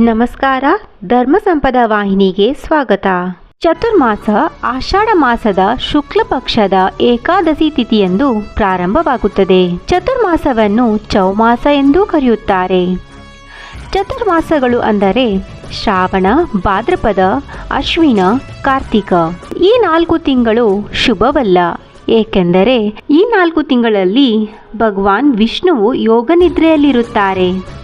ನಮಸ್ಕಾರ, ಧರ್ಮ ಸಂಪದ ವಾಹಿನಿಗೆ ಸ್ವಾಗತ. ಚತುರ್ಮಾಸ ಆಷಾಢ ಮಾಸದ ಶುಕ್ಲ ಪಕ್ಷದ ಏಕಾದಶಿ ತಿಥಿಯಂದು ಪ್ರಾರಂಭವಾಗುತ್ತದೆ. ಚತುರ್ಮಾಸವನ್ನು ಚೌಮಾಸ ಎಂದೂ ಕರೆಯುತ್ತಾರೆ. ಚತುರ್ಮಾಸಗಳು ಅಂದರೆ ಶ್ರಾವಣ, ಭಾದ್ರಪದ, ಅಶ್ವಿನ, ಕಾರ್ತಿಕ. ಈ ನಾಲ್ಕು ತಿಂಗಳು ಶುಭವಲ್ಲ. ಏಕೆಂದರೆ ಈ ನಾಲ್ಕು ತಿಂಗಳಲ್ಲಿ ಭಗವಾನ್ ವಿಷ್ಣುವು ಯೋಗನಿದ್ರೆಯಲ್ಲಿರುತ್ತಾರೆ.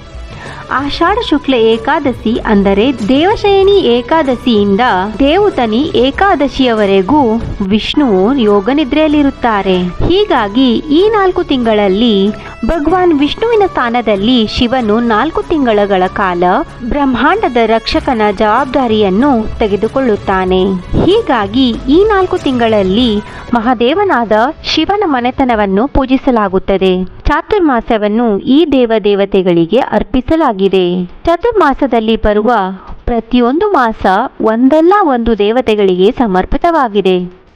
ಆಷಾಢ ಶುಕ್ಲ ಏಕಾದಶಿ ಅಂದರೆ ದೇವಶಯನಿ ಏಕಾದಶಿಯಿಂದ ದೇವತನಿ ಏಕಾದಶಿಯವರೆಗೂ ವಿಷ್ಣುವು ಯೋಗನಿದ್ರೆಯಲ್ಲಿರುತ್ತಾರೆ. ಹೀಗಾಗಿ ಈ ನಾಲ್ಕು ತಿಂಗಳಲ್ಲಿ ಭಗವಾನ್ ವಿಷ್ಣುವಿನ ಸ್ಥಾನದಲ್ಲಿ ಶಿವನು ನಾಲ್ಕು ತಿಂಗಳ ಕಾಲ ಬ್ರಹ್ಮಾಂಡದ ರಕ್ಷಕನ ಜವಾಬ್ದಾರಿಯನ್ನು ತೆಗೆದುಕೊಳ್ಳುತ್ತಾನೆ. ಹೀಗಾಗಿ ಈ ನಾಲ್ಕು ತಿಂಗಳಲ್ಲಿ ಮಹಾದೇವನಾದ ಶಿವನ ಮನೆತನವನ್ನು ಪೂಜಿಸಲಾಗುತ್ತದೆ. ಚಾತುರ್ಮಾಸವನ್ನು ಈ ದೇವ ದೇವತೆಗಳಿಗೆ ಅರ್ಪಿಸಲಾಗಿದೆ. ಚತುರ್ಮಾಸದಲ್ಲಿ ಬರುವ ಪ್ರತಿಯೊಂದು ಮಾಸ ಒಂದಲ್ಲ ಒಂದು ದೇವತೆಗಳಿಗೆ ಸಮರ್ಪಿತವಾಗಿದೆ.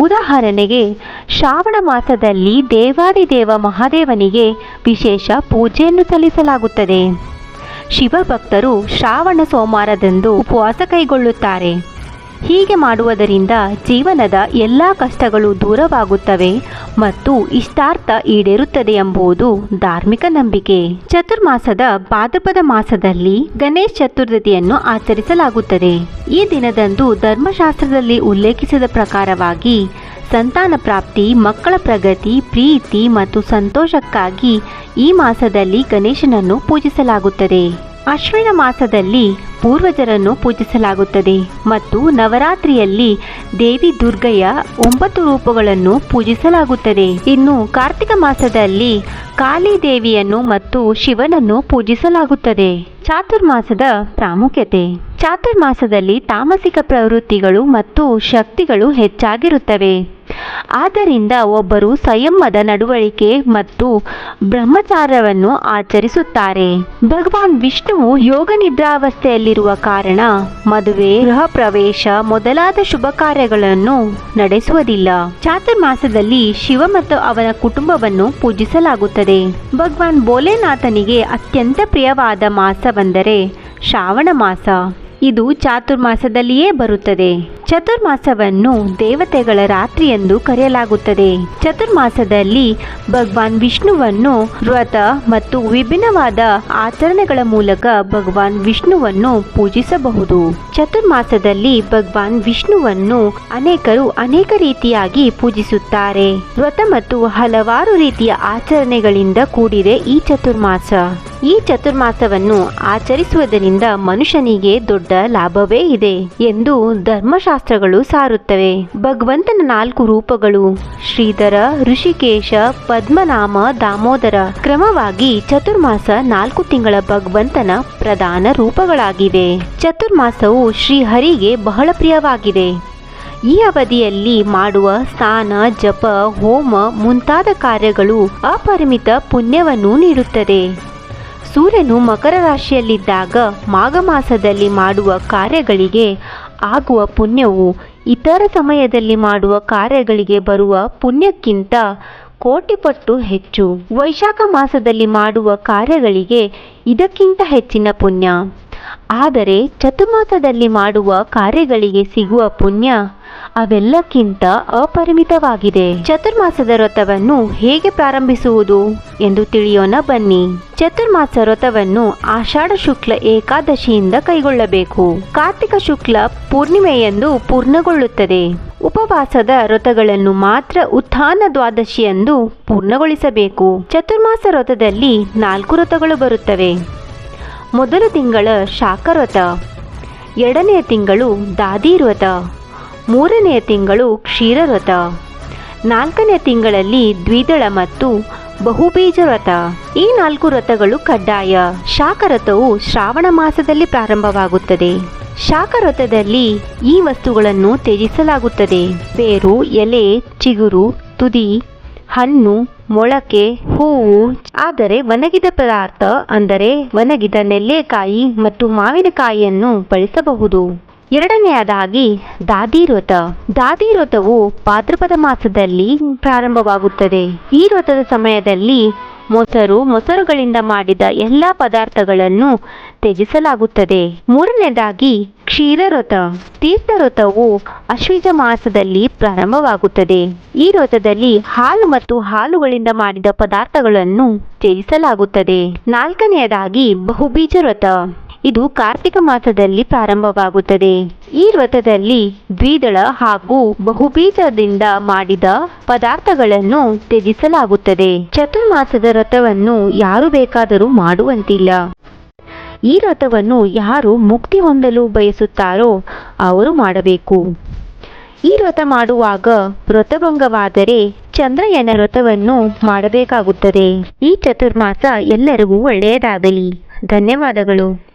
ಉದಾಹರಣೆಗೆ ಶ್ರಾವಣ ಮಾಸದಲ್ಲಿ ದೇವಾದಿದೇವ ಮಹಾದೇವನಿಗೆ ವಿಶೇಷ ಪೂಜೆಯನ್ನು ಸಲ್ಲಿಸಲಾಗುತ್ತದೆ. ಶಿವಭಕ್ತರು ಶ್ರಾವಣ ಸೋಮವಾರದಂದು ಉಪವಾಸ ಕೈಗೊಳ್ಳುತ್ತಾರೆ. ಹೀಗೆ ಮಾಡುವುದರಿಂದ ಜೀವನದ ಎಲ್ಲ ಕಷ್ಟಗಳು ದೂರವಾಗುತ್ತವೆ ಮತ್ತು ಇಷ್ಟಾರ್ಥ ಈಡೇರುತ್ತದೆ ಎಂಬುದು ಧಾರ್ಮಿಕ ನಂಬಿಕೆ. ಚತುರ್ಮಾಸದ ಭಾದ್ರಪದ ಮಾಸದಲ್ಲಿ ಗಣೇಶ್ ಚತುರ್ಥಿಯನ್ನು ಆಚರಿಸಲಾಗುತ್ತದೆ. ಈ ದಿನದಂದು ಧರ್ಮಶಾಸ್ತ್ರದಲ್ಲಿ ಉಲ್ಲೇಖಿಸಿದ ಪ್ರಕಾರವಾಗಿ ಸಂತಾನ ಪ್ರಾಪ್ತಿ, ಮಕ್ಕಳ ಪ್ರಗತಿ, ಪ್ರೀತಿ ಮತ್ತು ಸಂತೋಷಕ್ಕಾಗಿ ಈ ಮಾಸದಲ್ಲಿ ಗಣೇಶನನ್ನು ಪೂಜಿಸಲಾಗುತ್ತದೆ. ಅಶ್ವಿನ ಮಾಸದಲ್ಲಿ ಪೂರ್ವಜರನ್ನು ಪೂಜಿಸಲಾಗುತ್ತದೆ ಮತ್ತು ನವರಾತ್ರಿಯಲ್ಲಿ ದೇವಿ ದುರ್ಗೆಯ ಒಂಬತ್ತು ರೂಪಗಳನ್ನು ಪೂಜಿಸಲಾಗುತ್ತದೆ. ಇನ್ನು ಕಾರ್ತಿಕ ಮಾಸದಲ್ಲಿ ಕಾಳಿ ದೇವಿಯನ್ನು ಮತ್ತು ಶಿವನನ್ನು ಪೂಜಿಸಲಾಗುತ್ತದೆ. ಚಾತುರ್ಮಾಸದ ಪ್ರಾಮುಖ್ಯತೆ. ಚಾತುರ್ಮಾಸದಲ್ಲಿ ತಾಮಸಿಕ ಪ್ರವೃತ್ತಿಗಳು ಮತ್ತು ಶಕ್ತಿಗಳು ಹೆಚ್ಚಾಗಿರುತ್ತವೆ. ಆದ್ದರಿಂದ ಒಬ್ಬರು ಸಂಯಮದ ನಡವಳಿಕೆ ಮತ್ತು ಬ್ರಹ್ಮಚಾರ್ಯವನ್ನು ಆಚರಿಸುತ್ತಾರೆ. ಭಗವಾನ್ ವಿಷ್ಣುವು ಯೋಗ ನಿದ್ರಾವಸ್ಥೆಯಲ್ಲಿರುವ ಕಾರಣ ಮದುವೆ, ಗೃಹ ಪ್ರವೇಶ ಮೊದಲಾದ ಶುಭ ಕಾರ್ಯಗಳನ್ನು ನಡೆಸುವುದಿಲ್ಲ. ಚಾತುರ್ಮಾಸದಲ್ಲಿ ಶಿವ ಮತ್ತು ಅವನ ಕುಟುಂಬವನ್ನು ಪೂಜಿಸಲಾಗುತ್ತದೆ. ಭಗವಾನ್ ಭೋಲೆನಾಥನಿಗೆ ಅತ್ಯಂತ ಪ್ರಿಯವಾದ ಮಾಸವೆಂದರೆ ಶ್ರಾವಣ ಮಾಸ. ಇದು ಚಾತುರ್ಮಾಸದಲ್ಲಿಯೇ ಬರುತ್ತದೆ. ಚತುರ್ಮಾಸವನ್ನು ದೇವತೆಗಳ ರಾತ್ರಿ ಎಂದು ಕರೆಯಲಾಗುತ್ತದೆ. ಚತುರ್ಮಾಸದಲ್ಲಿ ಭಗವಾನ್ ವಿಷ್ಣುವನ್ನು ವ್ರತ ಮತ್ತು ವಿಭಿನ್ನವಾದ ಆಚರಣೆಗಳ ಮೂಲಕ ಭಗವಾನ್ ವಿಷ್ಣುವನ್ನು ಪೂಜಿಸಬಹುದು. ಚತುರ್ಮಾಸದಲ್ಲಿ ಭಗವಾನ್ ವಿಷ್ಣುವನ್ನು ಅನೇಕರು ಅನೇಕ ರೀತಿಯಾಗಿ ಪೂಜಿಸುತ್ತಾರೆ. ವ್ರತ ಮತ್ತು ಹಲವಾರು ರೀತಿಯ ಆಚರಣೆಗಳಿಂದ ಕೂಡಿದೆ ಈ ಚತುರ್ಮಾಸ. ಈ ಚತುರ್ಮಾಸವನ್ನು ಆಚರಿಸುವುದರಿಂದ ಮನುಷ್ಯನಿಗೆ ದೊಡ್ಡ ಲಾಭವೇ ಇದೆ ಎಂದು ಧರ್ಮಶಾಸ್ತ್ರಗಳು ಸಾರುತ್ತವೆ. ಭಗವಂತನ ನಾಲ್ಕು ರೂಪಗಳು ಶ್ರೀಧರ, ಋಷಿಕೇಶ, ಪದ್ಮನಾಮ, ದಾಮೋದರ ಕ್ರಮವಾಗಿ ಚತುರ್ಮಾಸ ನಾಲ್ಕು ತಿಂಗಳ ಭಗವಂತನ ಪ್ರಧಾನ ರೂಪಗಳಾಗಿವೆ. ಚತುರ್ಮಾಸವು ಶ್ರೀಹರಿಗೆ ಬಹಳ ಪ್ರಿಯವಾಗಿದೆ. ಈ ಅವಧಿಯಲ್ಲಿ ಮಾಡುವ ಸ್ನಾನ, ಜಪ, ಹೋಮ ಮುಂತಾದ ಕಾರ್ಯಗಳು ಅಪರಿಮಿತ ಪುಣ್ಯವನ್ನು ನೀಡುತ್ತದೆ. ಸೂರ್ಯನು ಮಕರ ರಾಶಿಯಲ್ಲಿದ್ದಾಗ ಮಾಘ ಮಾಸದಲ್ಲಿ ಮಾಡುವ ಕಾರ್ಯಗಳಿಗೆ ಆಗುವ ಪುಣ್ಯವು ಇತರ ಸಮಯದಲ್ಲಿ ಮಾಡುವ ಕಾರ್ಯಗಳಿಗೆ ಬರುವ ಪುಣ್ಯಕ್ಕಿಂತ ಕೋಟಿ ಪಟ್ಟು ಹೆಚ್ಚು. ವೈಶಾಖ ಮಾಸದಲ್ಲಿ ಮಾಡುವ ಕಾರ್ಯಗಳಿಗೆ ಇದಕ್ಕಿಂತ ಹೆಚ್ಚಿನ ಪುಣ್ಯ. ಆದರೆ ಚತುರ್ಮಾಸದಲ್ಲಿ ಮಾಡುವ ಕಾರ್ಯಗಳಿಗೆ ಸಿಗುವ ಪುಣ್ಯ ಅವೆಲ್ಲಕ್ಕಿಂತ ಅಪರಿಮಿತವಾಗಿದೆ. ಚತುರ್ಮಾಸದ ವ್ರತವನ್ನು ಹೇಗೆ ಪ್ರಾರಂಭಿಸುವುದು ಎಂದು ತಿಳಿಯೋಣ ಬನ್ನಿ. ಚತುರ್ಮಾಸ ವ್ರತವನ್ನು ಆಷಾಢ ಶುಕ್ಲ ಏಕಾದಶಿಯಿಂದ ಕೈಗೊಳ್ಳಬೇಕು. ಕಾರ್ತಿಕ ಶುಕ್ಲ ಪೂರ್ಣಿಮೆಯೆಂದು ಪೂರ್ಣಗೊಳ್ಳುತ್ತದೆ. ಉಪವಾಸದ ವ್ರತಗಳನ್ನು ಮಾತ್ರ ಉತ್ಥಾನ ದ್ವಾದಶಿಯಂದು ಪೂರ್ಣಗೊಳಿಸಬೇಕು. ಚತುರ್ಮಾಸ ವ್ರತದಲ್ಲಿ ನಾಲ್ಕು ವ್ರತಗಳು ಬರುತ್ತವೆ. ಮೊದಲ ತಿಂಗಳ ಶಾಖ ವ್ರತ, ಎರಡನೆಯ ತಿಂಗಳು ದಾದಿ ವ್ರತ ಮೂರನೆಯ ತಿಂಗಳು ಕ್ಷೀರವ್ರತ. ನಾಲ್ಕನೇ ತಿಂಗಳಲ್ಲಿ ದ್ವಿದಳ ಮತ್ತು ಬಹುಬೀಜ ವ್ರತ ಈ ನಾಲ್ಕು ವ್ರತಗಳು ಕಡ್ಡಾಯ. ಶಾಖರಥವು ಶ್ರಾವಣ ಮಾಸದಲ್ಲಿ ಪ್ರಾರಂಭವಾಗುತ್ತದೆ. ಶಾಖರಥದಲ್ಲಿ ಈ ವಸ್ತುಗಳನ್ನು ತ್ಯಜಿಸಲಾಗುತ್ತದೆ. ಬೇರು, ಎಲೆ, ಚಿಗುರು, ತುದಿ, ಹಣ್ಣು, ಮೊಳಕೆ, ಹೂವು, ಆದರೆ ಒಣಗಿದ ಪದಾರ್ಥ, ಅಂದರೆ ಒಣಗಿದ ನೆಲ್ಲೆಕಾಯಿ ಮತ್ತು ಮಾವಿನಕಾಯಿಯನ್ನು ಬಳಸಬಹುದು. ಎರಡನೆಯದಾಗಿ ದಾದಿ ವ್ರತ. ದಾದಿ ವ್ರತವು ಭಾದ್ರಪದ ಮಾಸದಲ್ಲಿ ಪ್ರಾರಂಭವಾಗುತ್ತದೆ. ಈ ವ್ರತದ ಸಮಯದಲ್ಲಿ ಮೊಸರು ಮೊಸರುಗಳಿಂದ ಮಾಡಿದ ಎಲ್ಲ ಪದಾರ್ಥಗಳನ್ನು ತ್ಯಜಿಸಲಾಗುತ್ತದೆ. ಮೂರನೇದಾಗಿ ತೀರ್ಥ ವ್ರತವು ಅಶ್ವಿಜ ಮಾಸದಲ್ಲಿ ಪ್ರಾರಂಭವಾಗುತ್ತದೆ. ಈ ವ್ರತದಲ್ಲಿ ಹಾಲು ಮತ್ತು ಹಾಲುಗಳಿಂದ ಮಾಡಿದ ಪದಾರ್ಥಗಳನ್ನು ತ್ಯಜಿಸಲಾಗುತ್ತದೆ. ನಾಲ್ಕನೆಯದಾಗಿ ಬಹುಬೀಜ ವ್ರತ. ಇದು ಕಾರ್ತಿಕ ಮಾಸದಲ್ಲಿ ಪ್ರಾರಂಭವಾಗುತ್ತದೆ. ಈ ವ್ರತದಲ್ಲಿ ದ್ವಿದಳ ಹಾಗೂ ಬಹುಬೀಜದಿಂದ ಮಾಡಿದ ಪದಾರ್ಥಗಳನ್ನು ತ್ಯಜಿಸಲಾಗುತ್ತದೆ. ಚತುರ್ಮಾಸದ ವ್ರತವನ್ನು ಯಾರು ಬೇಕಾದರೂ ಮಾಡುವಂತಿಲ್ಲ. ಈ ವ್ರತವನ್ನು ಯಾರು ಮುಕ್ತಿ ಹೊಂದಲು ಬಯಸುತ್ತಾರೋ ಅವರು ಮಾಡಬೇಕು. ಈ ವ್ರತ ಮಾಡುವಾಗ ವ್ರತಭಂಗವಾದರೆ ಚಂದ್ರಯನ ವ್ರತವನ್ನು ಮಾಡಬೇಕಾಗುತ್ತದೆ. ಈ ಚತುರ್ಮಾಸ ಎಲ್ಲರಿಗೂ ಒಳ್ಳೆಯದಾಗಲಿ. ಧನ್ಯವಾದಗಳು.